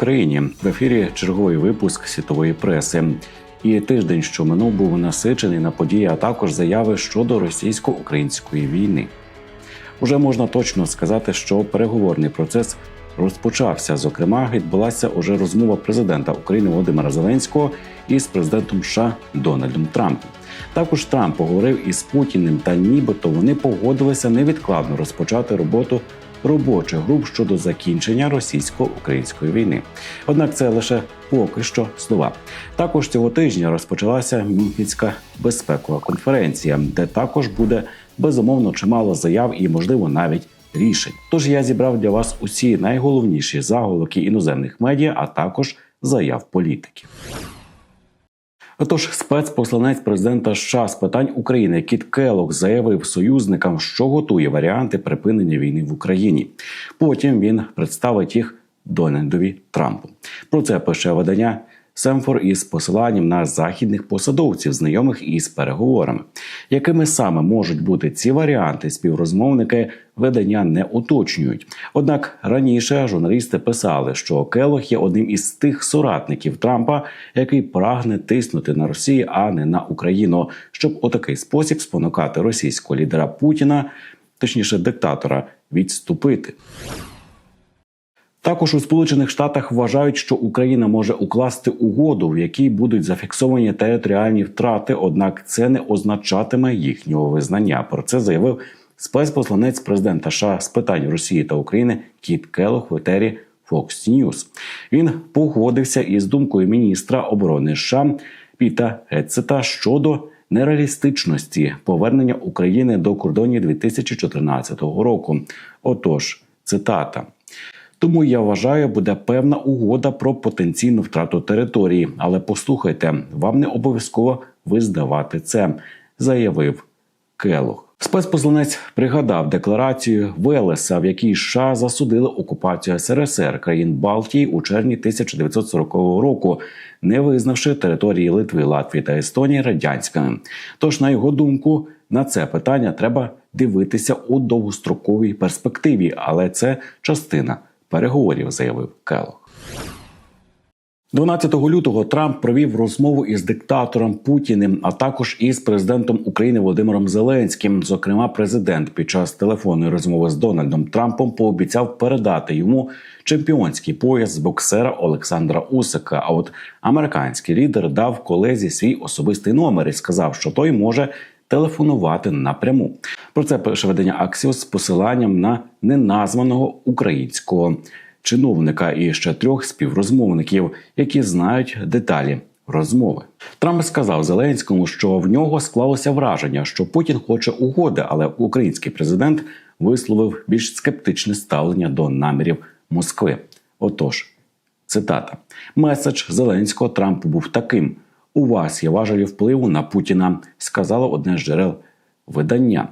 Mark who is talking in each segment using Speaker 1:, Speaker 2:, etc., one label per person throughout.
Speaker 1: Україні! В ефірі черговий випуск світової преси. І тиждень, що минув, був насичений на події, а також заяви щодо російсько-української війни. Уже можна точно сказати, що переговорний процес розпочався. Зокрема, відбулася уже розмова президента України Володимира Зеленського із президентом США Дональдом Трампом. Також Трамп поговорив із Путіним, та нібито вони погодилися невідкладно розпочати роботу робочих груп щодо закінчення російсько-української війни. Однак це лише поки що слова. Також цього тижня розпочалася Мюнхенська безпекова конференція, де також буде безумовно чимало заяв і, можливо, навіть рішень. Тож я зібрав для вас усі найголовніші заголовки іноземних медіа, а також заяв політиків. Отож, спецпосланець президента США з питань України Кіт Келлог заявив союзникам, що готує варіанти припинення війни в Україні. Потім він представить їх Дональдові Трампу. Про це пише видання Семфор із посиланням на західних посадовців, знайомих із переговорами. Якими саме можуть бути ці варіанти, співрозмовники видання не уточнюють. Однак раніше журналісти писали, що Келох є одним із тих соратників Трампа, який прагне тиснути на Росію, а не на Україну, щоб у такий спосіб спонукати російського лідера Путіна, точніше диктатора, відступити. Також у Сполучених Штатах вважають, що Україна може укласти угоду, в якій будуть зафіксовані територіальні втрати однак це не означатиме їхнього визнання. Про це заявив спецпосланець президента США з питань Росії та України Кіт Келох в етері Fox News. Він погодився із думкою міністра оборони США Піта Гетцета щодо нереалістичності повернення України до кордонів 2014 року. Отож, цитата. Тому я вважаю, буде певна угода про потенційну втрату території. Але послухайте, вам не обов'язково визнавати це, заявив Келох. Спецпосланець пригадав декларацію Велеса, в якій США засудили окупацію СРСР країн Балтії у червні 1940 року, не визнавши території Литви, Латвії та Естонії радянськими. Тож, на його думку, на це питання треба дивитися у довгостроковій перспективі, але це частина переговорів, заявив Келох. 12 лютого Трамп провів розмову із диктатором Путіним, а також із президентом України Володимиром Зеленським. Зокрема, президент під час телефонної розмови з Дональдом Трампом пообіцяв передати йому чемпіонський пояс з боксера Олександра Усика. А от американський лідер дав колезі свій особистий номер і сказав, що той може телефонувати напряму. Про це пише видання Аксіос з посиланням на неназваного українського чиновника і ще трьох співрозмовників, які знають деталі. Розмови Трамп сказав Зеленському, що в нього склалося враження, що Путін хоче угоди, але український президент висловив більш скептичне ставлення до намірів Москви. Отож, цитата: меседж Зеленського Трампу був таким: у вас є важелі впливу на Путіна, сказало одне з джерел видання.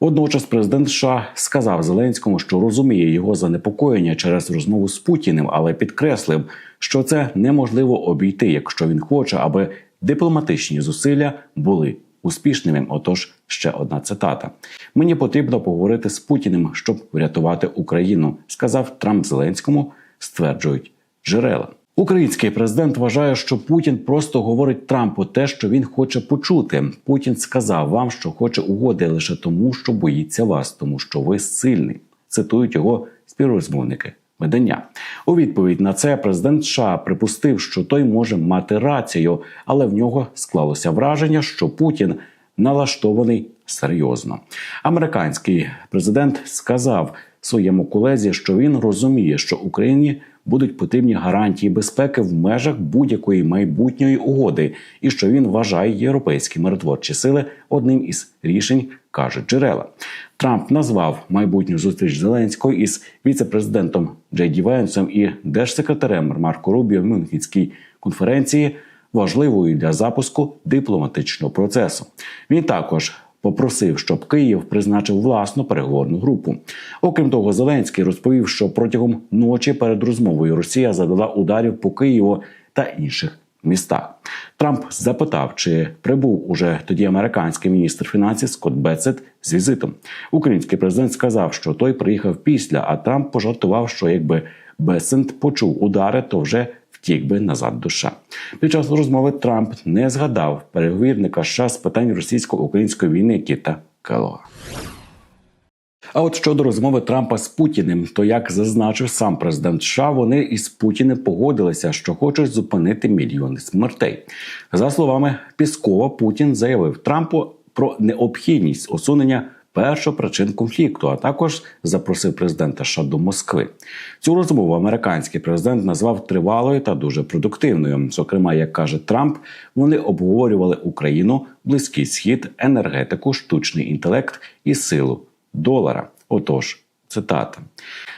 Speaker 1: Водночас президент США сказав Зеленському, що розуміє його занепокоєння через розмову з Путіним, але підкреслив, що це неможливо обійти, якщо він хоче, аби дипломатичні зусилля були успішними. Отож, ще одна цитата: мені потрібно поговорити з Путіним, щоб врятувати Україну, сказав Трамп Зеленському. Стверджують джерела. Український президент вважає, що Путін просто говорить Трампу те, що він хоче почути. Путін сказав вам, що хоче угоди лише тому, що боїться вас, тому що ви сильний. Цитують його співрозмовники. Видання у відповідь на це президент США припустив, що той може мати рацію, але в нього склалося враження, що Путін налаштований серйозно. Американський президент сказав своєму колезі, що він розуміє, що Україні будуть потрібні гарантії безпеки в межах будь-якої майбутньої угоди, і що він вважає європейські миротворчі сили одним із рішень, кажуть джерела. Трамп назвав майбутню зустріч Зеленського із віце-президентом Джей Ді Венсом і держсекретарем Марко Рубіо в Мюнхенській конференції важливою для запуску дипломатичного процесу. Він також попросив, щоб Київ призначив власну переговорну групу. Окрім того, Зеленський розповів, що протягом ночі перед розмовою Росія задала ударів по Києву та інших містах. Трамп запитав, чи прибув уже тоді американський міністр фінансів Скотт Бецет з візитом. Український президент сказав, що той приїхав після, а Трамп пожартував, що якби Бесент почув удари, то вже втік би назад до США. Під час розмови Трамп не згадав переговірника США з питань російсько-української війни Кіта Келога. А от щодо розмови Трампа з Путіним, то як зазначив сам президент США, вони із Путіним погодилися, що хочуть зупинити мільйони смертей. За словами Піскова, Путін заявив Трампу про необхідність усунення перших причин конфлікту, а також запросив президента США до Москви. Цю розмову американський президент назвав тривалою та дуже продуктивною. Зокрема, як каже Трамп, вони обговорювали Україну, близький схід, енергетику, штучний інтелект і силу долара. Отож, цитата.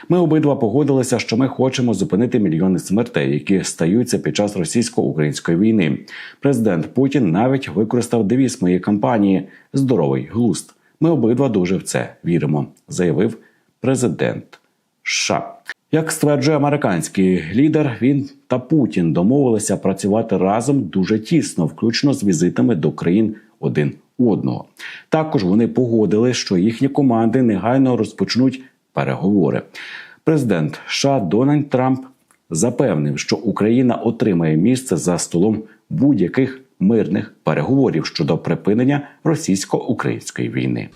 Speaker 1: Ми обидва погодилися, що ми хочемо зупинити мільйони смертей, які стаються під час російсько-української війни. Президент Путін навіть використав девіз моєї кампанії Здоровий глуст. Ми обидва дуже в це віримо, заявив президент США. Як стверджує американський лідер, він та Путін домовилися працювати разом дуже тісно, включно з візитами до країн один одного. Також вони погодили, що їхні команди негайно розпочнуть переговори. Президент США Дональд Трамп запевнив, що Україна отримає місце за столом будь-яких мирних переговорів щодо припинення російсько-української війни.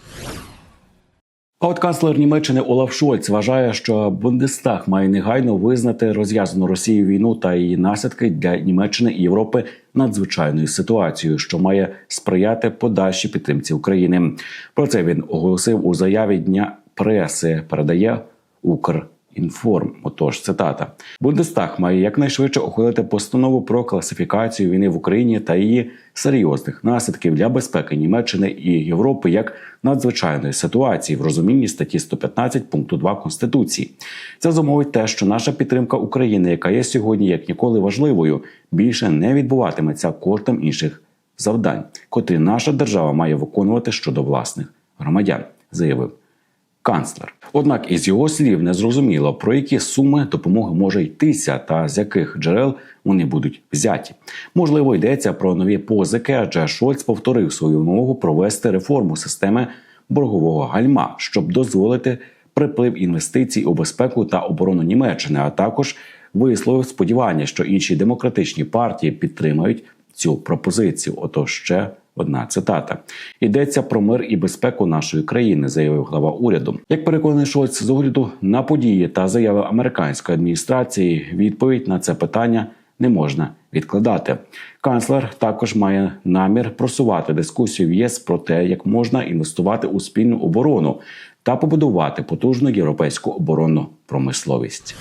Speaker 1: А от канцлер Німеччини Олаф Шольц вважає, що Бундестаг має негайно визнати розв'язану Росією війну та її наслідки для Німеччини і Європи надзвичайною ситуацією, що має сприяти подальшій підтримці України. Про це він оголосив у заяві дня преси. Передає Укр. Інформ, отож, цитата Бундестаг має якнайшвидше ухвалити постанову про класифікацію війни в Україні та її серйозних наслідків для безпеки Німеччини і Європи як надзвичайної ситуації в розумінні статті 115 пункту 2 конституції. Це зумовить те, що наша підтримка України, яка є сьогодні як ніколи важливою, більше не відбуватиметься коштом інших завдань, котрі наша держава має виконувати щодо власних громадян, заявив канцлер. Однак із його слів не зрозуміло, про які суми допомоги може йтися та з яких джерел вони будуть взяті. Можливо, йдеться про нові позики, адже Шольц повторив свою вимогу провести реформу системи боргового гальма, щоб дозволити приплив інвестицій у безпеку та оборону Німеччини, а також висловив сподівання, що інші демократичні партії підтримають цю пропозицію. Отож ще Одна цитата йдеться про мир і безпеку нашої країни, заявив глава уряду. Як переконаний Шольц з огляду на події та заяви американської адміністрації, відповідь на це питання не можна відкладати. Канцлер також має намір просувати дискусію в ЄС про те, як можна інвестувати у спільну оборону та побудувати потужну європейську оборонну промисловість.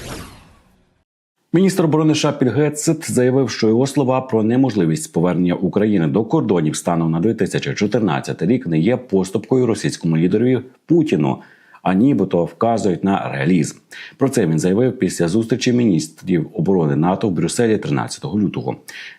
Speaker 1: Міністр оборони США Піт заявив, що його слова про неможливість повернення України до кордонів станом на 2014 рік не є поступкою російському лідерові Путіну, а нібито вказують на реалізм. Про це він заявив після зустрічі міністрів оборони НАТО в Брюсселі 13 лютого.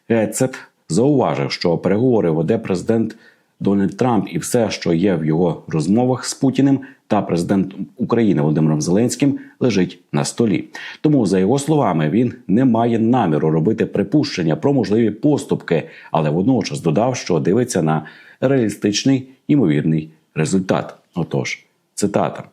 Speaker 1: Гетцет зауважив, що переговори веде президент. Дональд Трамп і все, що є в його розмовах з Путіним та президентом України Володимиром Зеленським, лежить на столі. Тому, за його словами, він не має наміру робити припущення про можливі поступки, але водночас додав, що дивиться на реалістичний ймовірний результат. Отож, цитата.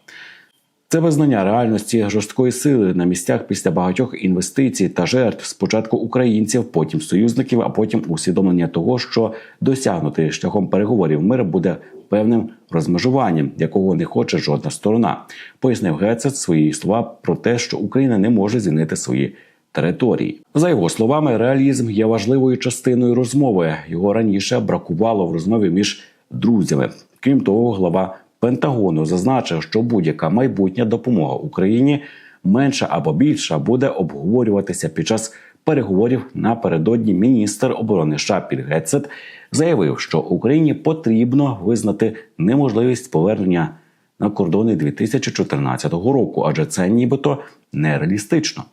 Speaker 1: Це визнання реальності жорсткої сили на місцях після багатьох інвестицій та жертв спочатку українців, потім союзників, а потім усвідомлення того, що досягнути шляхом переговорів мир буде певним розмежуванням, якого не хоче жодна сторона. Пояснив Гецет свої слова про те, що Україна не може звільнити свої. Території за його словами, реалізм є важливою частиною розмови. Його раніше бракувало в розмові між друзями. Крім того, глава Пентагону зазначив, що будь-яка майбутня допомога Україні менша або більша буде обговорюватися під час переговорів напередодні міністр оборони США Гетцет заявив, що Україні потрібно визнати неможливість повернення на кордони 2014 року, адже це нібито нереалістично.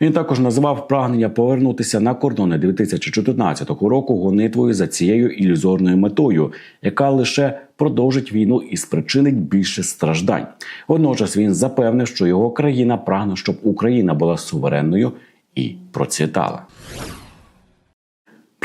Speaker 1: Він також назвав прагнення повернутися на кордони 2014 року гонитвою за цією ілюзорною метою, яка лише продовжить війну і спричинить більше страждань. Водночас він запевнив, що його країна прагне, щоб Україна була суверенною і процвітала.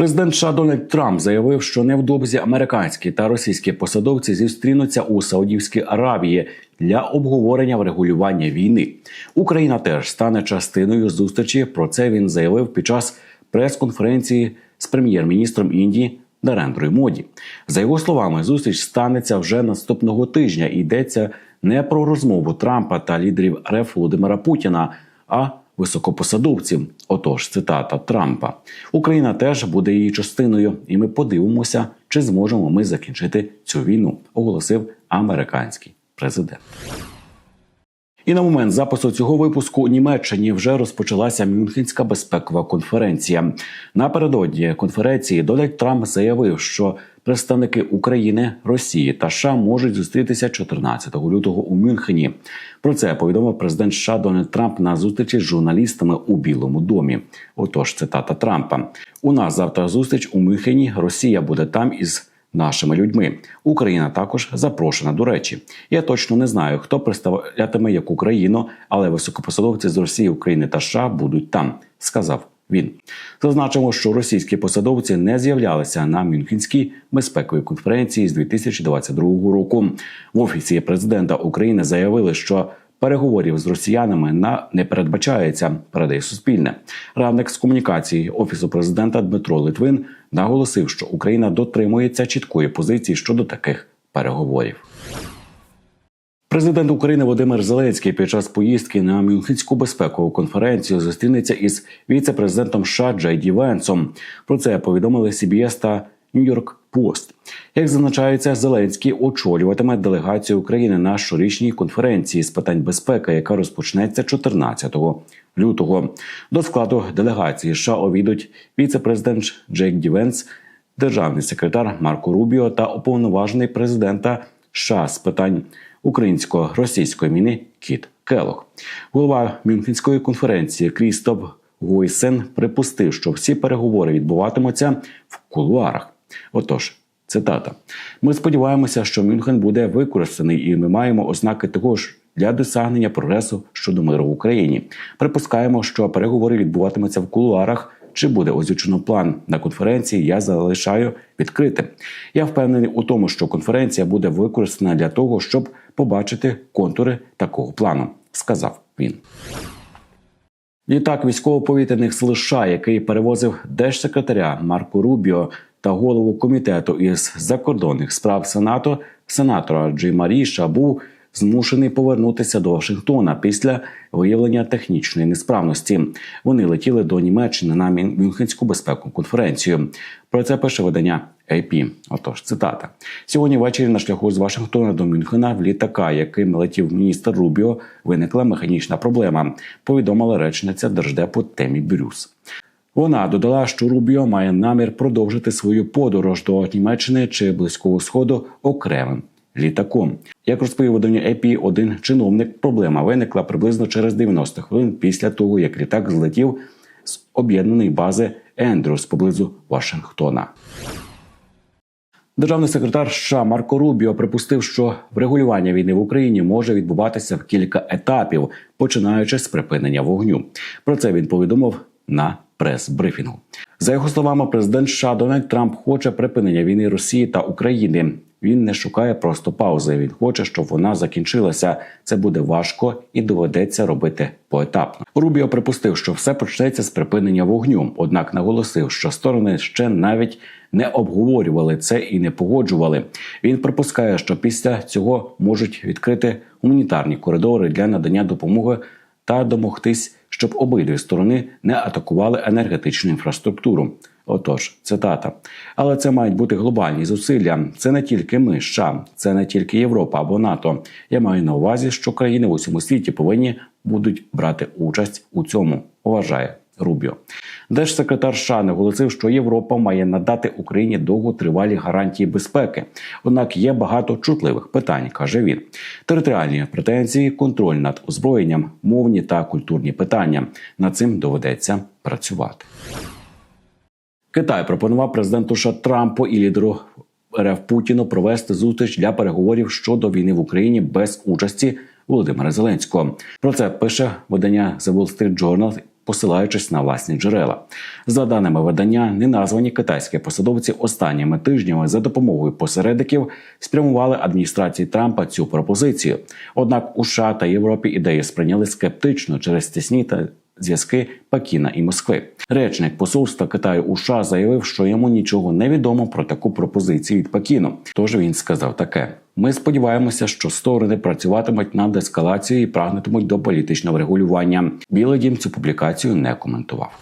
Speaker 1: Президент США Дональд Трамп заявив, що невдовзі американські та російські посадовці зустрінуться у Саудівській Аравії для обговорення врегулювання війни. Україна теж стане частиною зустрічі. Про це він заявив під час прес-конференції з прем'єр-міністром Індії Нарендрою Моді. За його словами, зустріч станеться вже наступного тижня. Йдеться не про розмову Трампа та лідерів РФ Володимира Путіна, а високопосадовців. Отож, цитата Трампа: Україна теж буде її частиною, і ми подивимося, чи зможемо ми закінчити цю війну, оголосив американський президент. І на момент запису цього випуску у Німеччині вже розпочалася Мюнхенська безпекова конференція. Напередодні конференції Дональд Трамп заявив, що представники України, Росії та США можуть зустрітися 14 лютого у Мюнхені. Про це повідомив президент США Дональд Трамп на зустрічі з журналістами у Білому домі. Отож, цитата Трампа: у нас завтра зустріч у Мюнхені. Росія буде там із нашими людьми. Україна також запрошена до речі. Я точно не знаю, хто представлятиме яку країну, але високопосадовці з Росії, України та США будуть там, сказав він. Зазначимо, що російські посадовці не з'являлися на Мюнхенській безпековій конференції з 2022 року. В офісі президента України заявили, що Переговорів з росіянами на не передбачається, передає Суспільне. Радник з комунікації офісу президента Дмитро Литвин наголосив, що Україна дотримується чіткої позиції щодо таких переговорів. Президент України Володимир Зеленський під час поїздки на Мюнхенську безпекову конференцію зустрінеться із віце-президентом США Джей Ді Венсом. Про це повідомили CBS та Нью-Йорк Пост. Як зазначається, Зеленський очолюватиме делегацію України на щорічній конференції з питань безпеки, яка розпочнеться 14 лютого. До складу делегації США увійдуть віце-президент Джейк Дівенс, державний секретар Марко Рубіо та уповноважений президента США з питань українсько-російської війни Кіт Келох. Голова Мюнхенської конференції Крістоп Гойсен припустив, що всі переговори відбуватимуться в кулуарах. Отож, цитата: ми сподіваємося, що Мюнхен буде використаний, і ми маємо ознаки того ж для досягнення прогресу щодо миру в Україні. Припускаємо, що переговори відбуватимуться в кулуарах. Чи буде озвучено план на конференції? Я залишаю відкритим. Я впевнений у тому, що конференція буде використана для того, щоб побачити контури такого плану, сказав він. Літак військово-повітряних сил США, який перевозив держсекретаря Марко Рубіо та голову комітету із закордонних справ Сенату, сенатора Джима Ріша, був змушений повернутися до Вашингтона після виявлення технічної несправності. Вони летіли до Німеччини на Мюнхенську безпекову конференцію. Про це пише видання AP. Отож, цитата сьогодні ввечері на шляху з Вашингтона до Мюнхена в літака, яким летів міністр Рубіо, виникла механічна проблема. Повідомила речниця держдепу Темі Брюс. Вона додала, що Рубіо має намір продовжити свою подорож до Німеччини чи близького сходу окремим літаком. Як розповів видання AP, один чиновник, проблема виникла приблизно через 90 хвилин після того, як літак злетів з об'єднаної бази Ендрюс поблизу Вашингтона. Державний секретар США Марко Рубіо припустив, що врегулювання війни в Україні може відбуватися в кілька етапів, починаючи з припинення вогню. Про це він повідомив на прес-брифінгу. За його словами, президент США Дональд Трамп хоче припинення війни Росії та України. Він не шукає просто паузи. Він хоче, щоб вона закінчилася. Це буде важко і доведеться робити поетапно. Рубіо припустив, що все почнеться з припинення вогню однак наголосив, що сторони ще навіть не обговорювали це і не погоджували. Він припускає, що після цього можуть відкрити гуманітарні коридори для надання допомоги та домогтись, щоб обидві сторони не атакували енергетичну інфраструктуру. Отож, цитата. Але це мають бути глобальні зусилля. Це не тільки ми, США, це не тільки Європа або НАТО. Я маю на увазі, що країни в усьому світі повинні будуть брати участь у цьому. Вважає Рубіо. Держсекретар США наголосив, що Європа має надати Україні довготривалі гарантії безпеки. Однак є багато чутливих питань, каже він: територіальні претензії, контроль над озброєнням, мовні та культурні питання. Над цим доведеться працювати. Китай пропонував президенту США Трампу і лідеру РФ Путіну провести зустріч для переговорів щодо війни в Україні без участі Володимира Зеленського. Про це пише видання The Wall Street Journal, посилаючись на власні джерела. За даними видання, неназвані китайські посадовці останніми тижнями за допомогою посередників спрямували адміністрації Трампа цю пропозицію. Однак у США та Європі ідею сприйняли скептично через тісні та зв'язки Пекіна і Москви. Речник посольства Китаю у США заявив, що йому нічого не відомо про таку пропозицію від Пекіну. Тож він сказав таке: ми сподіваємося, що сторони працюватимуть над ескалацією і прагнутимуть до політичного регулювання. Білий дім цю публікацію не коментував.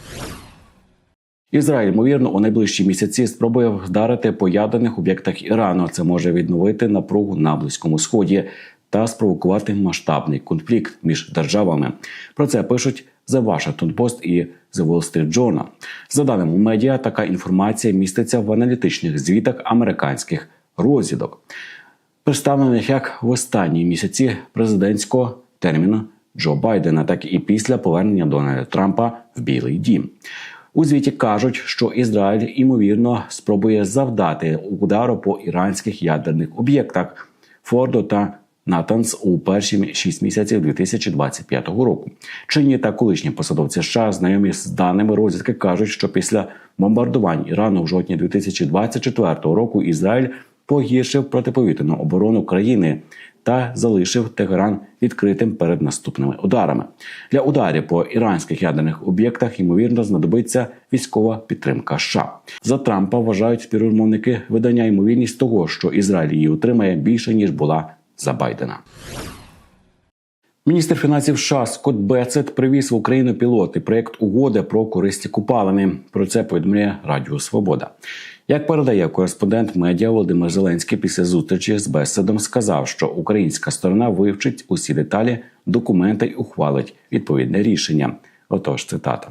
Speaker 1: Ізраїль, ймовірно, у найближчі місяці спробує вдарити по ядерних об'єктах Ірану. Це може відновити напругу на близькому сході та спровокувати масштабний конфлікт між державами. Про це пишуть The Washington Post і The Wall Street Journal. За даними медіа, така інформація міститься в аналітичних звітах американських розвідок, представлених як в останні місяці президентського терміну Джо Байдена, так і після повернення Дональда Трампа в Білий Дім. У звіті кажуть, що Ізраїль ймовірно спробує завдати удару по іранських ядерних об'єктах Фордо та Натанс у перші шість місяців 2025 року. Чинні та колишні посадовці США, знайомі з даними розвідки, кажуть, що після бомбардувань Ірану в жовтні 2024 року Ізраїль погіршив протиповітряну оборону країни та залишив Тегеран відкритим перед наступними ударами. Для ударів по іранських ядерних об'єктах ймовірно знадобиться військова підтримка. США. за Трампа вважають співрозмовники видання ймовірність того, що Ізраїль її отримає більше ніж була за Байдена. Міністр фінансів США Скотт Бецет привіз в Україну пілоти проєкт угоди про користі купалини. Про це повідомляє Радіо Свобода. Як передає кореспондент медіа Володимир Зеленський після зустрічі з Беседом, сказав, що українська сторона вивчить усі деталі документи і ухвалить відповідне рішення. Отож, цитата.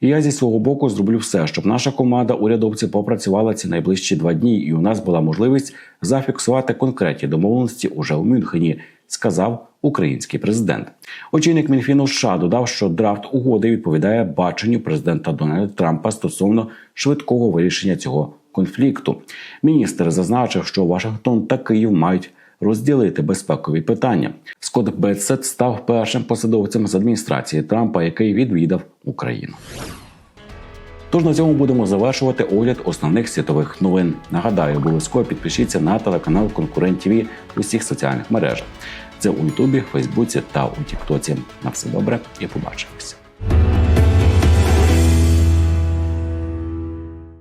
Speaker 1: І я зі свого боку зроблю все, щоб наша команда урядовців попрацювала ці найближчі два дні, і у нас була можливість зафіксувати конкретні домовленості уже у Мюнхені, сказав український президент. Очільник Мінфіну США додав, що драфт угоди відповідає баченню президента Дональда Трампа стосовно швидкого вирішення цього конфлікту. Міністр зазначив, що Вашингтон та Київ мають розділити безпекові питання. Скотт Бетсет став першим посадовцем з адміністрації Трампа, який відвідав Україну. Тож на цьому будемо завершувати огляд основних світових новин. Нагадаю, обов'язково підпишіться на телеканал Конкурент ТВ у всіх соціальних мережах. Це у Ютубі, Фейсбуці та у Тіктоці. На все добре і побачимося.